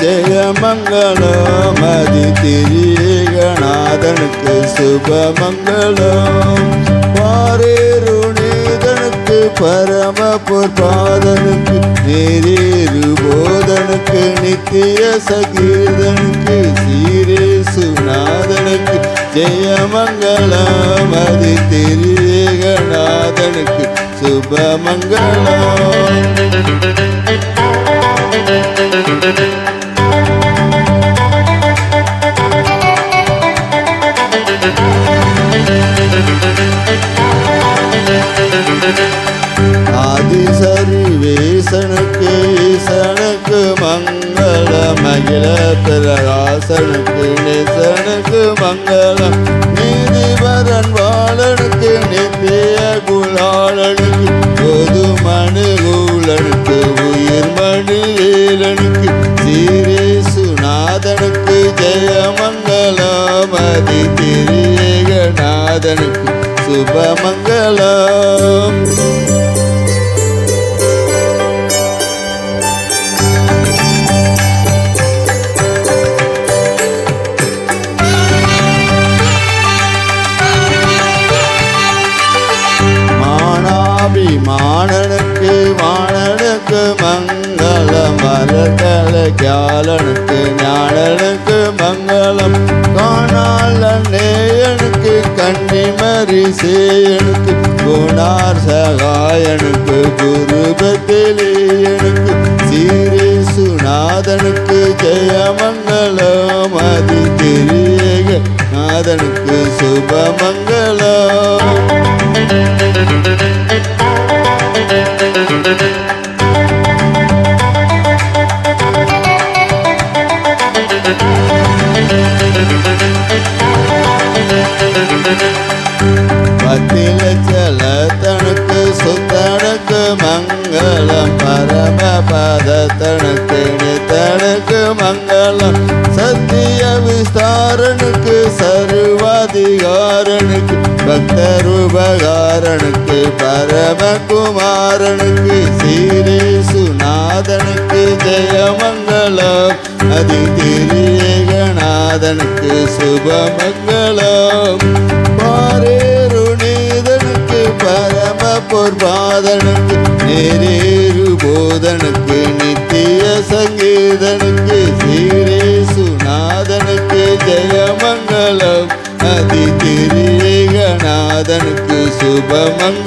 ஜெயமங்கலம் அதி திரியகநாதனுக்கு சுபமங்கலம். பாரேருணீதனுக்கு பரம பொற்பாதனுக்கு நேரேறு போதனுக்கு நித்திய சகீதனுக்கு சீரேசுநாதனுக்கு ஜெயமங்கலம் அதி திரியகநாதனுக்கு சுபமங்கலம். ஆதிசரிவேசனுக்கு ஈசனுக்கு மங்கள மகிழ பிரகாசனுக்கு நேசனுக்கு மங்களம். நீதிபரன் வாழனுக்கு நித்திய குலாளனுக்கு பொது மனுகூலனுக்கு உயிர் மணிவேலனுக்கு சீரேசுநாதனுக்கு ஜெயமங்கலம் அதி நாதனுக்கு சுபமங்கலம். மாணனுக்கு மாணனுக்கு மங்களம் மலர்கல கியாலனுக்கு ஞானனுக்கு மங்களம் காணால் நேயனுக்கு கன்னிமரி சேயனுக்கு குணார் சகாயனுக்கு குருபத்திலேயனுக்கு சீரே சுநாதனுக்கு ஜெயமங்கலம் அதி திரியேக நாதனுக்கு சுபமங்கலம் Thank you. பத்தில தனக்கு சுத்தனுக்கு மங்களம் பரம பதத்தனுக்கு நித்தனுக்கு மங்களம். சத்திய விஸ்தாரனுக்கு சர்வாதிகாரனுக்கு பக்தருபகாரனுக்கு பரமகுமாரனுக்கு சீரேசுநாதனுக்கு ஜெயமங்கலம். அதி நாதனுக்கு சுபமங்கலம். பாரேரு நீதனுக்கு பரம பொற்பாதனுக்கு நேரேறு போதனுக்கு நித்திய சங்கீதனுக்கு சீரேசுநாதனுக்கு ஜெயமங்கலம். அதி திரியேகநாதனுக்கு சுபமங்கலம்.